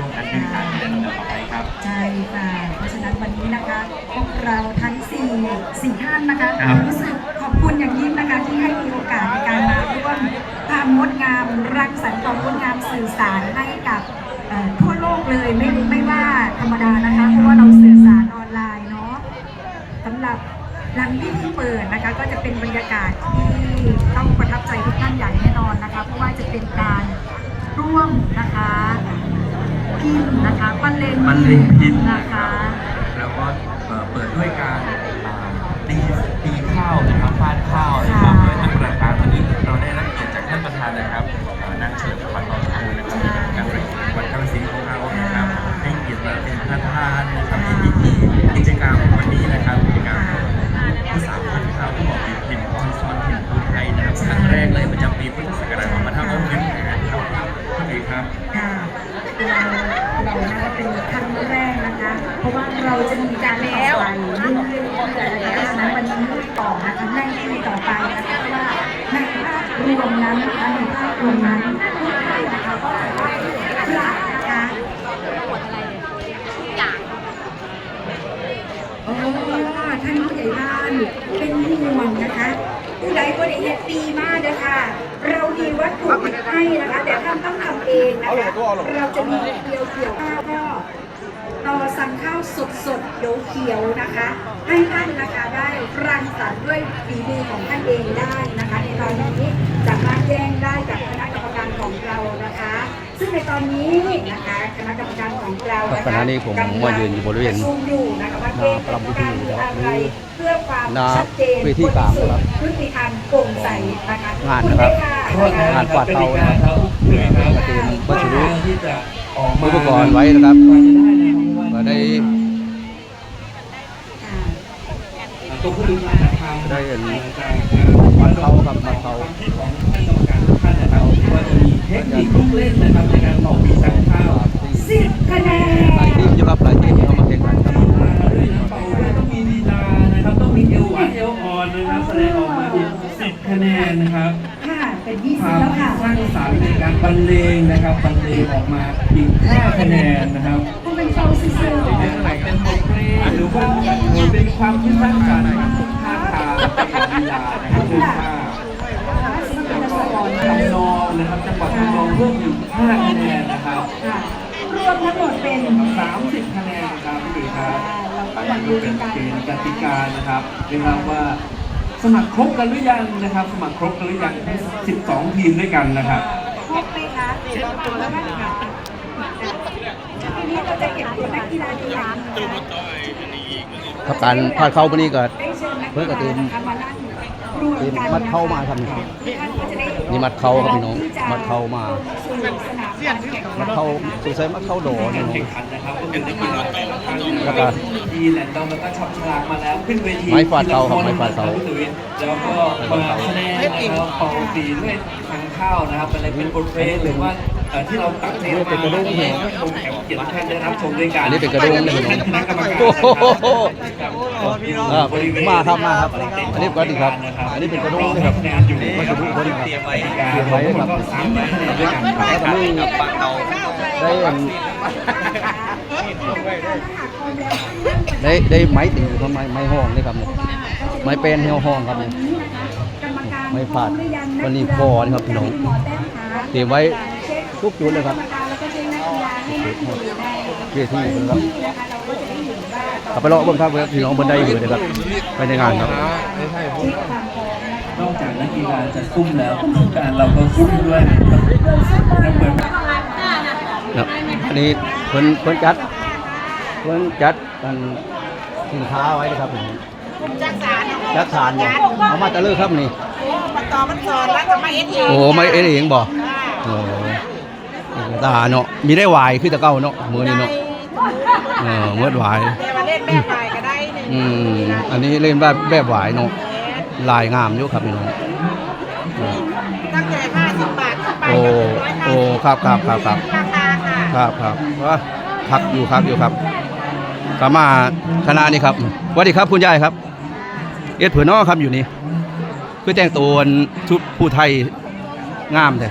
ช่วงการแข่งขันในลำดับต่อไปครับ ใช่ค่ะ เพราะฉะนั้นวันนี้นะคะพวกเราทั้งสี่สี่ท่านนะคะครับ รู้สึกขอบคุณอย่างยิ่งนะคะที่ให้มีโอกาสในการมาร่วมความงดงามรังสรรค์ความงดงามสื่อสารให้กับเอ่อทั่วโลกเลยไม่ไม่ว่าธรรมดานะคะ เพราะว่าเราสื่อสารออนไลน์เนาะ สำหรับหลังพิธีเปิดนะคะ ก็จะเป็นบรรยากาศที่ต้องประทับใจทุกท่านอย่างแน่นอนนะคะ เพราะว่าจะเป็นการร่วมนะคะพิมพ์ นะคะบรรเลงบรรเลงพิณนะคะ ภาพรวมนั้นนะคะในภาพรวมนั้นทุกท่านนะคะก็จะได้รับนะคะโอ้ท่านผู้ใหญ่บ้านเป็นห่วงนะคะผู้ใดก็ได้เฮ็ดดีมากเลยค่ะเรามีวัตถุดิบให้นะคะ แต่ท่านต้องทำเองนะคะเราจะมีเกี่ยวเกี่ยวข้าวก็ต่อสั่งข้าวสดสดๆเขียวนะคะ ให้ท่านนะคะได้รังสรรค์ด้วยฝีมือของท่านเองได้นะคะในตอนนี้ สามารถแจ้งได้กับคณะกรรมการของเรานะคะ ซึ่งในตอนนี้นะคะคณะกรรมการของเราครับนะขคะณะนี้ผมมายืนอยู่บริเวณประชุมอยู่นะคะว่าเกณฑ์หน้าพระพุทธรูปนะครับอะไรเพื่อความหน้าชัดเจนเวทีกลางนะครับพฤติกรรมโปร่งใสนะคะงานนะครับคุณได้ค่ะงานกวาดเตานะครับก็เตรียมวัสดุที่จะออกมาอุปกรณ์ไว้นะครับกว่าจะได้ ได้ตัวผู้บริหารนะครับได้เห็นจากมัดเขาครับมัดเขาความคิดของท่านกรรมการทุกท่านนะครับว่าจะมีเทคนิคลูกเล่นนะครับในการต่อปีสั่งข้าวสิบคะแนนหลายทีมอยู่ครับหลายทีมที่เข้ามาแข่งขันครับด้วยน้ำเป่าด้วยต้องมีลีลานะครับต้องมีเอวหวานเอวอ่อนนะครับแสดงออกมาเป็นสิบคะแนนนะครับค่ะเป็นยี่คสิบวามแล้วคิค่ะดสร้างสรรค์ในการบรรเลงนะครับบรรเลงออกมาอีกห้าคะแนนนะครับคุณเป็นเฝ้าซื่อๆเป็นอะไรเป็น บทเพลงหรือเป็นความคิดสร้างสรรค์ท่าทางเป็นลีลานะครับเป็นท่าแล้วก็ทำนองนะครับจังหวะทำนองเพิ่มอีก5คะแนนนะครับรวมทั้งหมดเป็น 30 คะแนนครับพี่ดุยครับเราก็อันดูเป็นเกณฑ์กติกานะครับเรียกว่าสมัครครบกันหรือยังนะครับ สมัครครบกันหรือยังทั้ง12 ทีมด้วยกันนะครับครบไหมคะเดี๋ยวเราตัวแล้วกันค่ะทีนี้เราจะเก็บตัวนักกีฬาดีหลังคะ รับการพาดเข้าวันนี้ก็ได้เชิญนักเพื่อกับทีมมานั่งรวมทีมกันมัดเข้ามาครับท่านก็จะได้นี่มัดเข้าครับพี่น้องมัดเข้ามาสู่สนามการแข่งขันมัดเข้าสงสัยมัดเข้าโดนการนี่แข่งขันนะครับก็เป็นกีฬาแต่ละครั้งแล้วก็ที่แหลนดอมแล้วก็ชับฉลากมาแล้วขึ้นเวทีไม้ฟาดเตาครับไม้ฟาดเตาพี่ดุยแล้วก็มาแสดงนะครับเป่าปีด้วยทางข้าวนะครับอะไรเป็นบทเพลงหรือว่า เอ่อที่เราตัดเทปมาให้ท่านชมแขกเกียรติท่านได้รับชมด้วยกันอันนี้เป็นกระดุมนะพี่น้องท่านคณะกรรมการโอ้โหครับครับมาครับมาครับอันนี้ก็ดีครับอันนี้เป็นกระดุมนะครับคะแนนอยู่วัสดุคนครับเตรียมไว้เตรียมไว้ครับสามคะแนนด้วยกันครับแล้วก็มีได้อันได้ได้ไม้ตีครับไม้ไม้ห้องนี่ครับเนี่ยไม้เป็นเฮลห้องครับเนี่ยไม่พลาดวันนี้พอนะครับพี่น้องเตรียมไว้ ทุกจุดเลยครับเวทีนะครับขับไปเลาเบนครับพี่น้องบนได้อยู่เลยครับไปในงานครับนอกจากนักกีฬาจะซุ่มแล้วการเราก็ซุ่มด้วยนะครับแล้วเหมือนครับอันนี้เพิ่นเพิ่นจัดเพิ่นจัดกันสินค้าไว้นะครับผมจักสารจัดสารเนี่ยเอามาจะเลิกครับนี่โอ้มาต่อมันสอนแล้วก็มาเอ็ดเองโอ้ไม่เอ็นเองบ่โอ้ ตาเนาะมีได้วายคือแตะเก้าเนาะมื้อนี้เนาะเออเมื่อวายแต่มาเล่นแบบไปก็ได้หนึ่งอืมอันนี้เล่นแบบแบบหวายเนาะลายงามอยู่ครับพี่น้องตั้งแต่ห้าสิบบาทขึ้นไปโอ้โอ้ครับครับครับครับราคาค่ะครับครับว่าพักอยู่ครับอยู่ครับก็มาคณะนี้ครับสวัสดีครับคุณยายครับ เอ็ดเผือนอครับอยู่นี่คือแต่งตัวชุดผู้ไทยงามแท้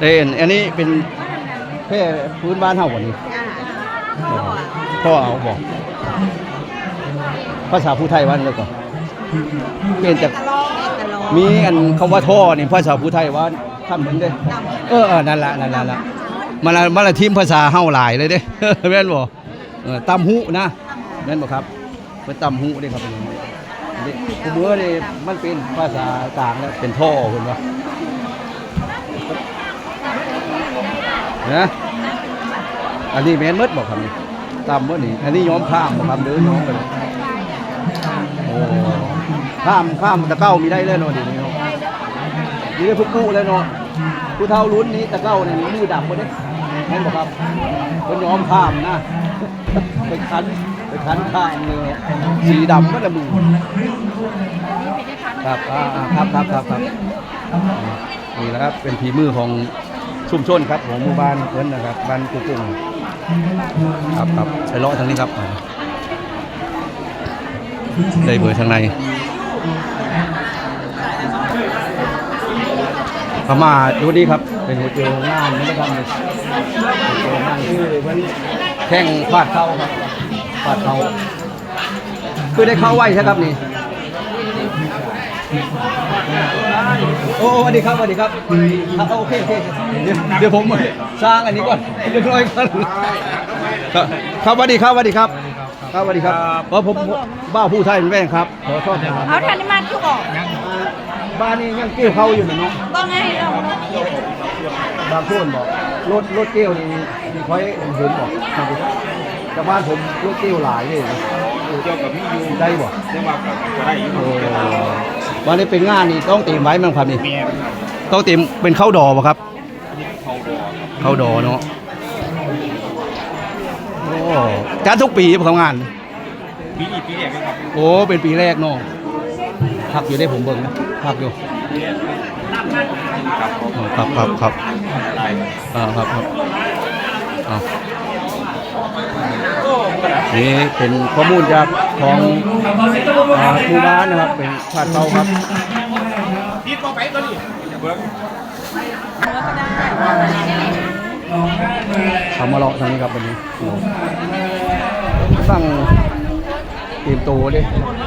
เอ็นอันนี้เป็นแค่พื้นบ้านเฮาบ่นี่จ้าพ่อเอาบอกภาษาผู้ไทยวันเลยก่อนเปลี่ยนจากตะลองเองตะลองมีอันคำว่าท่อนี่ภาษาผู้ไทยว่าทำเหมือนเด้เออเออนั่นละนั่นละนั่นละมันละมันละทีมภาษาเฮาหลายเลยเด้ แม่นบ่เออตำหูนะแม่นบ่ครับเป็นตำหูเด้ครับเป็นอย่างนี้นี่คือเมื่อนี่มันเป็นภาษากลางแล้วเป็นท่อเพิ่นว่า นะอันนี้แม่นหมดบ่ครับนี่ตำบ่นี่อันนี้ย้อมข้ามบ่ครับเด้อย้อมกันโอ้ข้ามข้ามตะเก้ามีได้เลยเนาะดี๋ยวนี้เนาะนี่ได้ทุกคู่เลยเนาะผู้เท่ารุ่นนี้ตะเก้าเนี่ยมือดับหมดเลยเห็นบอกครับคนย้อมข้ามนะไปคันไปคันข้ามเลยสีดำก็ละมือครับครับครับครับครับนี่แหละครับเป็นฝีมือของ ชุมชนครับของหมู่บ้านเพิ่นนะครับบ้านกุกุ้งครับครับไปเลาะทางนี้ครับอ่าได้เบอร์ทางในเข้ามาดูดีครับ เป็นหัวเจองานนะครับหัวเจองานคือมันแข่งพาดเข้าครับพาดเข้าคือได้เข้าไว้ใช่ครับนี่ โอ้สวัสดีครับสวัสดีครับครับโอเคโอเคเดี๋ยวเดี๋ยวผมสร้างอันนี้ก่อนเรียบร้อยกันครับครับสวัสดีครับสวัสดีครับ ครับสวัสดีครับเพราะผมบ้าผู้ไทยเป็นแม่ครับขอโทษนะครับเอาทันได้มาทุกออกบ้านนี้ยังเกี่ยวเข้าอยู่ไหมเนาะต้องให้เราบางคนบอกรถรถเกี่ยวนี่มีค่อยเห็นบอกแต่บ้านผมรถเกี่ยวหลายเลยนะเกี่ยวกับพี่ยูได้บ่ได้ว่ากับก็ได้อยู่โอ้ วันนี้เป็นงานนี่ต้องเตรียมไว้มั้งครับนี่ เมียต้องเตรียมเป็นข้าวดอป่ะครับเขาดอครับข้าวดอเนาะโอ้จัดทุกปีป่ะครับงาน ปีนี้ปีแรกนะครับโอ้ เป็นปีแรกเนาะพักอยู่ได้ผมเบิ่งนะพักอยู่ปีแรกครับผมอ๋อครับครับครับ ได้อ่าครับครับอ่า นี่เป็นข้อมูลจากของอ่าครูบ้านนะครับ เป็นชาติเก่าครับพี่ก็ไปตัวนี้เบิ้งทำมาเลาะทางนี้ครับวันนี้ตั้งเตรียมตัวดิ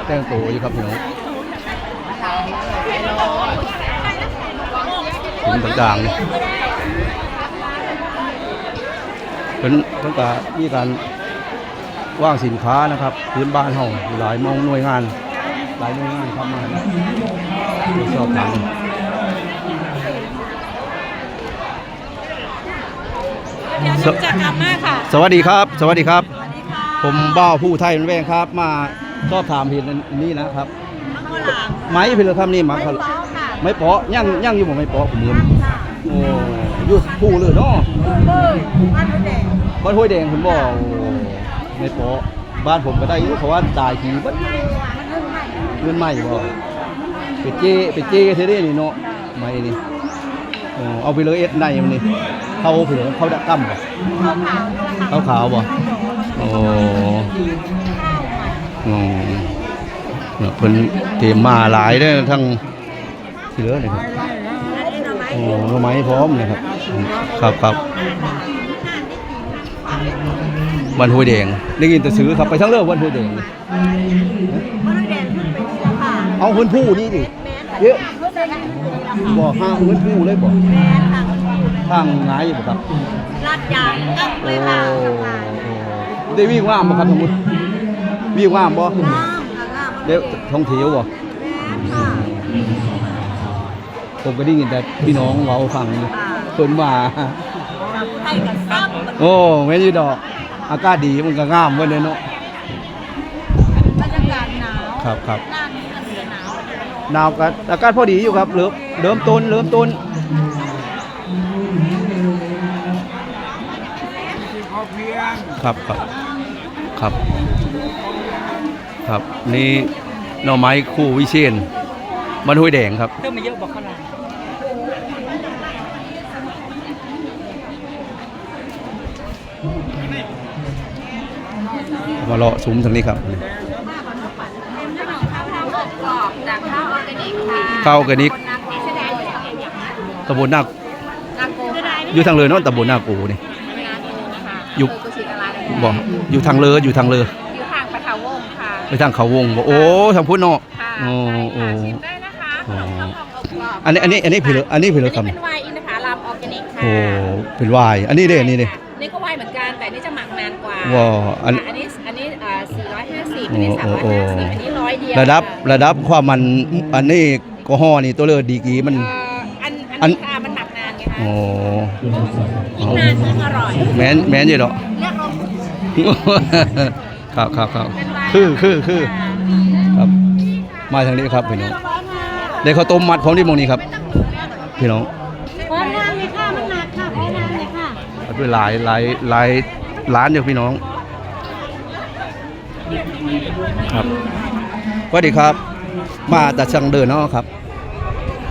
แต่งตัวอยู่ครับพี่น้องถึงต่างๆนี่เป็นตั้งแต่มีการ ว่างสินค้านะครับพื้นบ้านเฮาหลายมองหน่วยงาน หลายหน่วยงานเข้ามาตรวจสอบทางเดี๋ยวจะกลับมาค่ะ สวัสดีครับ สวัสดีครับ ผมบ้าวผู้ไทยเป็นแวงครับ มาชอบถามเห็นนี่นะครับมังกรหลามไม้พิลธรรมนี่มาไม่ครับเป้าค่ะไม้เปาะย่างย่างอยู่บ่ไม้เปาะผมลืมโอ้อยุผู้เลยเนาะเอ้ยบ้านรถแดงบ้านห้วยแดงผมบอก โอ้ไม้เปะบ้านผมก็ได้อยู่เพราะว่าตายทีบัดมันเรื่องใหม่เงินใหม่บ่ไปเจไปเจเทเรนี่เนาะไม้นี่โอ้เอาไปเลยเอ็ดในมันนี่เข้าเผือเข้าดักกั้มบ่เข้าขาวบ่โอ้อ๋อเนี่ยเพิ่นเตรียมมาหลายเด้อทั้งที่เหลือนี่ครับโอ้หน่อไม้พร้อมเลยครับครับครับ วันห้วยแดงได้ยินแต่ซื้อครับไปทั้งเรื่องวันห้วยแดงเลยบ้านรถแดงขึ้นไปเสียค่ะเอาเพิ่นผู้นี่ดิแม่ค่ะเยอะรถแดงกันบอกห้างเพิ่นผู้เลยบอกแม่ค่ะข้างงายบ่ครับลาดยางก็เลโอ้ยค่ะโอ้ได้วิ่งว่ามบ่ครับสมมุติวิ่งว่ามบ่น้ำค่ะน้ำเดี๋ยวท่องเที่ยวบ่ค่ะผมก็ได้ยินแต่พี่น้องเว้าฟังอยู่เพิ่นว่าไทยกับซ้ำโอ้แม่นอยู่ดอก อากาศดีมันก็งามเว้ยเนาะบรรยากาศหนาวครับครับหน้านี้มันเหลือหนาวหนาวกันอากาศพอดีอยู่ครับเริ่มเริ่มต้นเริ่มต้นครับครับครับครับนี่หน่อไม้คู่วิเชียนบ้านห้วยแดงครับเพิ่มมาเยอะบอกเขาหน่อย มาเลาะซุ้มทางนี้ครับข้าวทางอบกรอบจากข้าวออร์แกนิกค่ะข้าวออร์แกนิกคนนักนี่แสดงอยู่ทางเองอย่างนั้นตำบลนานาโกอยู่ทางเลยเนาะตำบลนากูนี่แม่อยู่อำเภอกุชินารายณ์บ่อยู่ทางเลออยู่ทางเลออยู่ทางปะทาวงศ์ค่ะไปทางเขาวงบ่โอ้ทางพุทธเนาะค่ะโอ้โอ้ชิมได้นะคะขนมข้าวหอมอบกรอบอันนี้อันนี้อันนี้ผิดเหรออันนี้ผิดเหรอัอนครับนี้เป็นไวน์อินทผลัมออร์แกนิกค่ะโอ้เป็นวายอันนี้เด้อันนี้เด้นี่ก็ไวน์เหมือนกันแต่อันนี่จะหมักนานกว่าว้าวอัอันนอันนี้อันนี้อ่า450 อันนี้โอ้โอ้350อันนี้ร้อยเดียวระดับค่ระดับความมันอันนี้ก็ห่อนี่ตัวเลอดีกรีมัน เอ่ออันอัอันนนี้ค่ะมันหมักนานไงคะโอ้ยิ่งนานยิ่งอร่อย แม่นแม่นอยู่ดอกเรียกลงครับครับครับเป็นไวน์คือคือคือครับ มาทางนี้ครับพี่น้องได้ข้าวต้มมัดพร้อมที่หมองนี้ครับ พี่น้อง พร้อมงานเลยค่ะ มันหนักค่ะพร้อมงานเลยค่ะ ด้วยหลายหลายหลายร้านอยู่พี่น้อง ครับสวัสดีครับ มาจากชังเดินเนาะครับ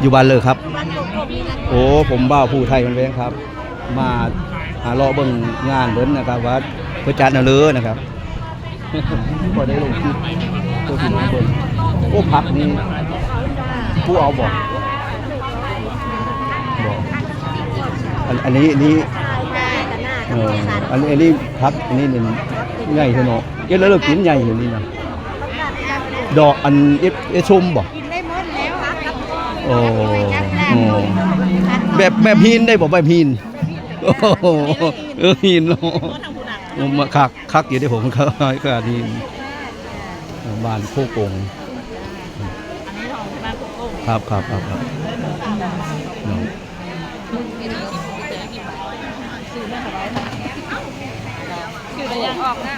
อยู่บ้านเลยครับ โอ้ผมบ้าวผู้ไทยมันแวงครับ มาหารอเบิ่งงานเบิ้นนะครับว่าเพื่อจัดนาเลยนะครับพอได้ลงคลิปตัวพี่น้องเบิ่งโอ้พักนี่ผู้เอาบอกบอกอันนี้อันนี้อันนี้อันนี้พักอันนี้เนี่ยใหญ่เท่าเนาะเก็บแล้วเรากินใหญ่อยู่นี่นะ ดอกอันเอฟเอชมบอกกินได้หมดแล้วค่ะกับโอ้โอ้แบบแบบหินได้บอกแบบหินโอ้โหเออหินเนาะผมมาคักคักอยู่ที่ผมก็ก็หินบ้านโคกงครับครับครับครับเนาะคือระยะออกนะ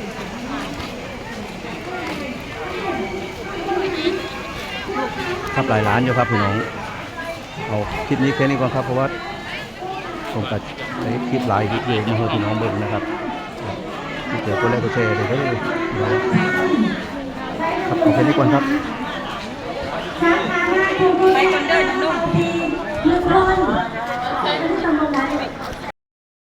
ครับหลายล้านอยู่ครับพี่น้องเอาคลิปนี้แค่นี้ก่อนครับเพราะว่าผมจกับคลิปหลายคลิปเยอะมาให้พี่น้องเบิ่งนะครับเดี๋ยวก็เล่นก็แชร์เลยครับครับเอาแค่นี้ก่อนครับไปก่นเดิน